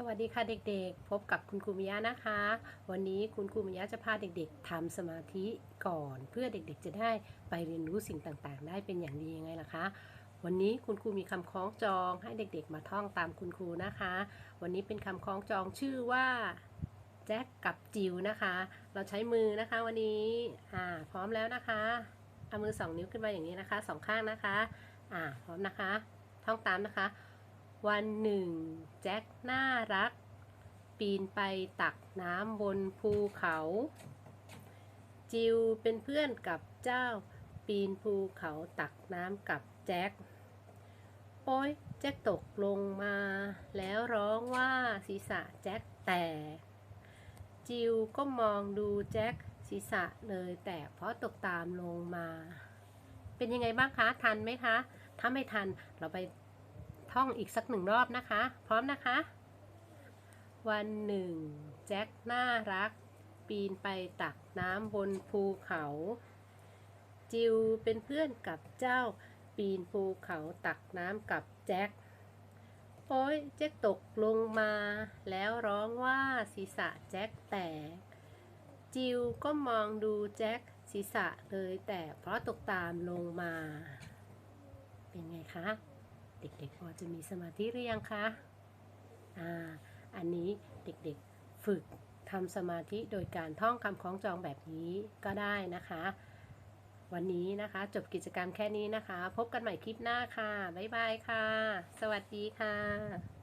สวัสดีค่ะเด็กๆ พบกับคุณครูมิยะนะคะ วันนี้คุณครูมิยะจะพาเด็กๆทำสมาธิก่อน เพื่อเด็กๆจะได้ไปเรียนรู้สิ่งต่างๆ ได้เป็นอย่างดียังไงล่ะคะ วันนี้คุณครูมีคำคล้องจองให้เด็กๆ มาท่องตามคุณครูนะคะ วันนี้เป็นคำคล้องจองชื่อว่าแจ็คกับจิวนะคะ เราใช้มือนะคะวันนี้อ่าพร้อมแล้วนะคะเอามือสองนิ้วขึ้นมาอย่างนี้นะคะสองข้างนะคะอ่าพร้อมนะคะ ท่องตามนะคะ วันหนึ่ง แจ็คน่ารัก ปีนไปตักน้ำบนภูเขา จิวเป็นเพื่อนกับเจ้า ปีนภูเขาตักน้ำกับแจ็คโอ้ยแจ็คตกลงมา แล้วร้องว่าศีรษะแจ็คแตก จิวก็มองดูแจ็คศีรษะเลยแตกเพราะตกตามลงมา เป็นยังไงบ้างคะ ทันไหมคะ ถ้าไม่ทันเราไป ท่องอีกสักหนึ่งรอบนะคะ พร้อมนะคะ วันหนึ่งแจ็คน่ารัก ปีนไปตักน้ำบนภูเขา จิวเป็นเพื่อนกับเจ้า ปีนภูเขาตักน้ำกับแจ็คโอ้ยแจ็คตกลงมา แล้วร้องว่าศีรษะแจ็คแตก จิวก็มองดูแจ็คศีรษะเลยแต่เพราะตกตามลงมา เป็นไงคะ เด็กๆพอจะมีสมาธิหรือยังคะอ่าอันนี้เด็กๆฝึกทำสมาธิโดยการท่องคำคล้องจองแบบนี้ก็ได้นะคะ วันนี้นะคะจบกิจกรรมแค่นี้นะคะ พบกันใหม่คลิปหน้าค่ะ บ๊ายบายค่ะ สวัสดีค่ะ